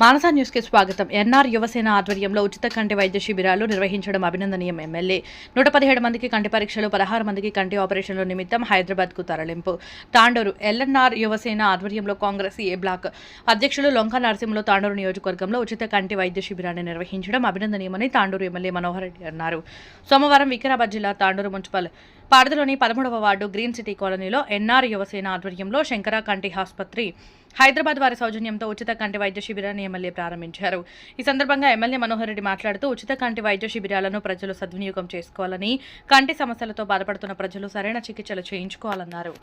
మానస న్యూస్కి స్వాగతం. ఎన్ఆర్ యువసేన ఆధ్వర్యంలో ఉచిత కంటి వైద్య శిబిరాలు నిర్వహించడం అభినందనీయం ఎమ్మెల్యే. నూట పదిహేడు మందికి కంటి పరీక్షలు పదహారు మందికి కంటి ఆపరేషన్ల నిమిత్తం హైదరాబాద్కు తరలింపు. తాండూరు ఎల్ఎన్ఆర్ యువసేన ఆధ్వర్యంలో కాంగ్రెస్ ఏ బ్లాక్ అధ్యక్షులు లొంక నరసింహులు తాండూరు నియోజకవర్గంలో ఉచిత కంటి వైద్య శిబిరాన్ని నిర్వహించడం అభినందనీయమని తాండూరు ఎమ్మెల్యే మనోహర్ రెడ్డి అన్నారు. సోమవారం వికారాబాద్ జిల్లా తాండూరు మున్సిపల్ పారదలోని పదమూడవ వార్డు గ్రీన్ సిటీ కాలనీలో ఎన్ఆర్ యువసేన ఆధ్వర్యంలో శంకరా కంటి ఆసుపత్రి హైదరాబాద్ వారి సౌజన్యంతో ఉచిత కంటి వైద్య శిబిరాన్ని ఎమ్మెల్యే ప్రారంభించారు. ఈ సందర్భంగా ఎమ్మెల్యే మనోహర్ రెడ్డి మాట్లాడుతూ ఉచిత కంటి వైద్య శిబిరాలను ప్రజలు సద్వినియోగం చేసుకోవాలని కంటి సమస్యలతో బాధపడుతున్న ప్రజలు సరైన చికిత్సలు చేయించుకోవాలన్నారు.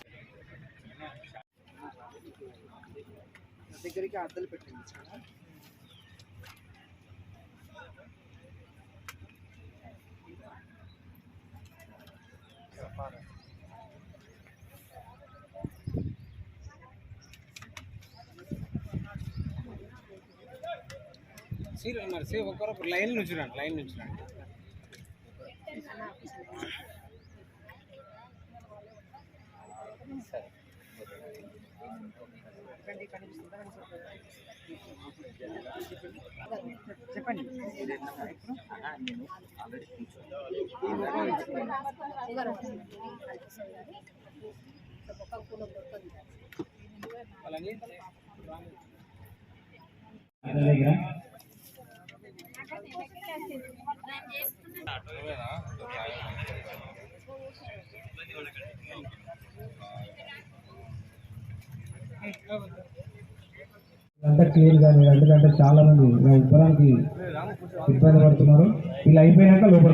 దగ్గరికి సీరు మరి సేవ్ ఒక్కరొకరు లైన్ నుంచి రండి లైన్ నుంచి రండి. చెప్పండి వాళ్ళని అంతా క్లియర్ కానీ ఎందుకంటే చాలా మంది ఇలా ఇవ్వడానికి ఇబ్బంది పడుతున్నారు. ఇలా అయిపోయాక లోపల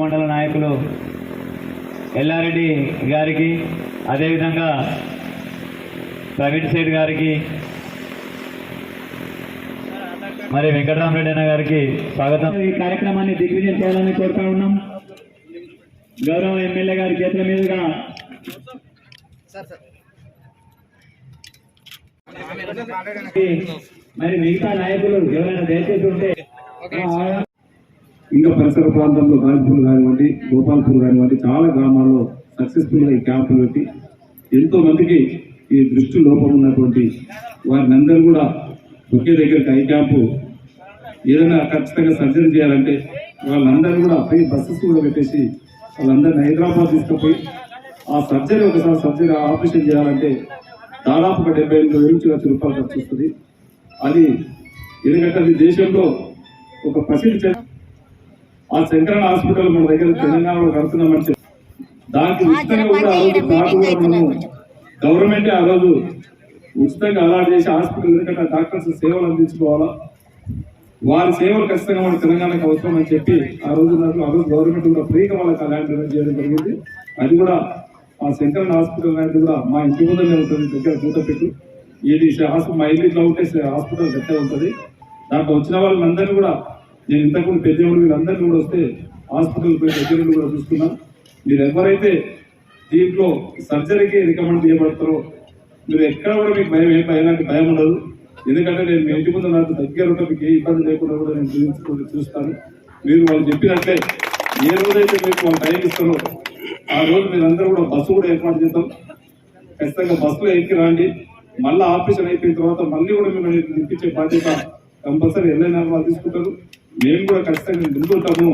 మండల నాయకులు ఎల్లారెడ్డి గారికి అదేవిధంగా ప్రవీణ్ సేఠ్ గారికి మరి వెంకటరామరెడ్డి అన్న గారికి స్వాగతం. ఈ కార్యక్రమాన్ని దిగ్విజయం చేయాలని కోరుతా ఉన్నాం. గౌరవ ఎమ్మెల్యే గారి చేతుల మీదుగా మరి మిగతా నాయకులు ఎవరైనా దయచేసి ఉంటే ఇంకా పరిసర ప్రాంతంలో గాజపూర్ కానివ్వండి గోపాల్పూర్ కానివ్వండి చాలా గ్రామాల్లో సక్సెస్ఫుల్గా ఈ క్యాంపులు పెట్టి ఎంతో మందికి ఈ దృష్టి లోపం ఉన్నటువంటి వారిని అందరూ కూడా ఒకే దగ్గరికి ఐ క్యాంపు ఏదైనా ఖచ్చితంగా సర్జరీ చేయాలంటే వాళ్ళందరూ కూడా పై బస్సెస్ కూడా పెట్టేసి వాళ్ళందరినీ హైదరాబాద్ తీసుకుపోయి ఆ సర్జరీ ఒకసారి సర్జరీ ఆపరేషన్ చేయాలంటే దాదాపు ఒక డెబ్బై ఎనిమిది వేల నుంచి లక్ష రూపాయలు ఖర్చు వస్తుంది. అది ఎందుకంటే దేశంలో ఒక ప్రసిద్ధి చెందిన ఆ సెంట్రల్ హాస్పిటల్ మన దగ్గర తెలంగాణలో కడుతున్నామని చెప్పి. దానికి ఉచితంగా కూడా ఆ రోజు కూడా మనము గవర్నమెంట్ ఆ రోజు ఉచితంగా అలాట్ చేసి హాస్పిటల్ ఎందుకంటే డాక్టర్స్ సేవలు అందించుకోవాలా? వారి సేవలు ఖచ్చితంగా మన తెలంగాణకు అవసరం అని చెప్పి ఆ రోజు నాకు ఆ రోజు గవర్నమెంట్ కూడా ఫ్రీగా వాళ్ళకి అలాంటి చేయడం జరిగింది. అది కూడా ఆ సెంట్రల్ హాస్పిటల్ అనేది కూడా మా ఇంటి ముందరనే ఉంటుంది దగ్గర కూతపెట్టు ఏది హాస్పిటల్ మా ఇల్లు ఇట్లా ఉంటే హాస్పిటల్ దగ్గర ఉంటుంది. దాంట్లో వచ్చిన వాళ్ళందరినీ కూడా నేను ఇంతకుముందు పెద్దవాళ్ళు వీళ్ళందరినీ కూడా వస్తే హాస్పిటల్ పోయి దగ్గర కూడా చూస్తున్నాం మీరు ఎవరైతే దీంట్లో సర్జరీకి రికమెండ్ చేయబడతారో మీరు ఎక్కడ కూడా మీకు భయం ఎలాంటి భయం ఉండదు. ఎందుకంటే నేను మీ ఇంటి ముందు నాకు దగ్గర ఉంటే మీకు ఏ ఇబ్బంది లేకుండా కూడా నేను చూపించుకొని చూస్తాను. మీరు వాళ్ళు చెప్పినట్లే ఏ రోజైతే మీకు వాళ్ళు టైం ఇస్తారో ఆ రోజు మీరందరూ కూడా బస్సు కూడా ఏర్పాటు చేద్దాం. ఖచ్చితంగా బస్సులో ఎక్కి రండి. మళ్ళీ ఆపరేషన్ అయిపోయిన తర్వాత మళ్ళీ కూడా మిమ్మల్ని నింపించే బాధ్యత కంపల్సరీ ఎల్లైనా వాళ్ళు తీసుకుంటారు. మేము కూడా ఖచ్చితంగా ముందుంటాము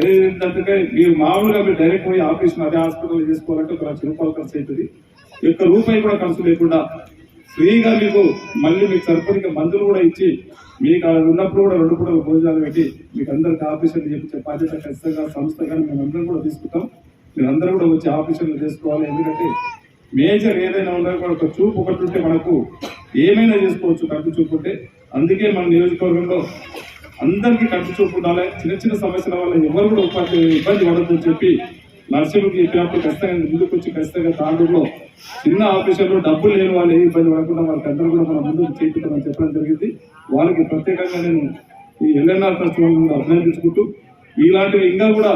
ఏంటంటే మీరు మామూలుగా మీరు డైరెక్ట్ పోయి ఆపరేషన్ అదే హాస్పిటల్ చేసుకోవాలంటే ఒక లక్ష రూపాయలు ఖర్చు అవుతుంది యొక్క రూపాయి కూడా ఖర్చు లేకుండా ఫ్రీగా మీకు మళ్ళీ మీకు సరిపడిన మందులు కూడా ఇచ్చి మీకు అలా ఉన్నప్పుడు కూడా రెండు కూడా భోజనాలు పెట్టి మీకు అందరికి ఆపరేషన్ చేయించే బాధ్యత ఖచ్చితంగా సంస్థ కానీ మేము అందరం కూడా తీసుకుంటాం. మీరు అందరూ కూడా వచ్చి ఆపరేషన్లు చేసుకోవాలి. ఎందుకంటే మేజర్ ఏదైనా ఉన్నా కూడా ఒక చూపు ఒకటి ఉంటే మనకు ఏమైనా చేసుకోవచ్చు కంటి చూపుంటే అందుకే మన నియోజకవర్గంలో అందరికీ కంటి చూపు ఉండాలి. చిన్న చిన్న సమస్యల వల్ల ఎవరు కూడా ఉపాధి ఇబ్బంది పడద్దని చెప్పి నర్సింగ్కి చెప్పినప్పుడు ఖచ్చితంగా ముందుకు వచ్చి ఖచ్చితంగా తాండూరులో చిన్న ఆఫీసర్లు డబ్బులు లేని వాళ్ళు ఏ ఇబ్బంది పడకుండా వాళ్ళకి అందరూ కూడా మన ముందుకు చేయించడం చెప్పడం జరిగింది. వాళ్ళకి ప్రత్యేకంగా నేను ఈ ఎల్ఎన్ఆర్ ట్రస్ట్ వాళ్ళని కూడా అభినందించుకుంటూ ఇలాంటివి ఇంకా కూడా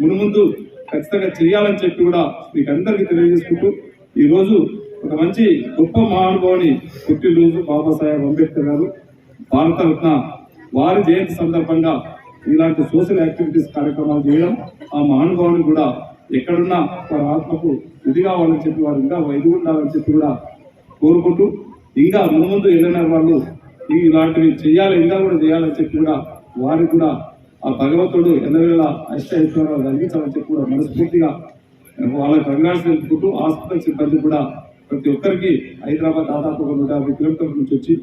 మునుముందు ఖచ్చితంగా చేయాలని చెప్పి కూడా మీకు అందరికీ తెలియజేసుకుంటూ ఈ రోజు ఒక మంచి గొప్ప మహానుభావుని పుట్టినరోజు బాబాసాహెబ్ అంబేద్కర్ గారు భారతరత్న వారి జయంతి సందర్భంగా ఇలాంటి సోషల్ యాక్టివిటీస్ కార్యక్రమాలు చేయడం ఆ మహానుభావుని కూడా ఎక్కడున్నా వారి ఆత్మకు ఇది కావాలని చెప్పి వారు ఇంకా వైద్యు ఉండాలని చెప్పి కూడా కోరుకుంటూ ఇంకా ముందు ఎల్ఎన్ఆర్ వాళ్ళు ఇలాంటివి చేయాలి ఇంకా కూడా చేయాలని చెప్పి కూడా వారికి కూడా ఆ భగవంతుడు ఎన్నవేళ ఐశ్వర్యాలు కలిగించాలని చెప్పి కూడా మనస్ఫూర్తిగా వాళ్ళకి కంగ్రాట్స్ తెలుపుకుంటూ హాస్పిటల్ సిబ్బంది కూడా ప్రతి ఒక్కరికి హైదరాబాద్ దాదాపు ఒక నూట యాభై కిలోమీటర్ల నుంచి వచ్చి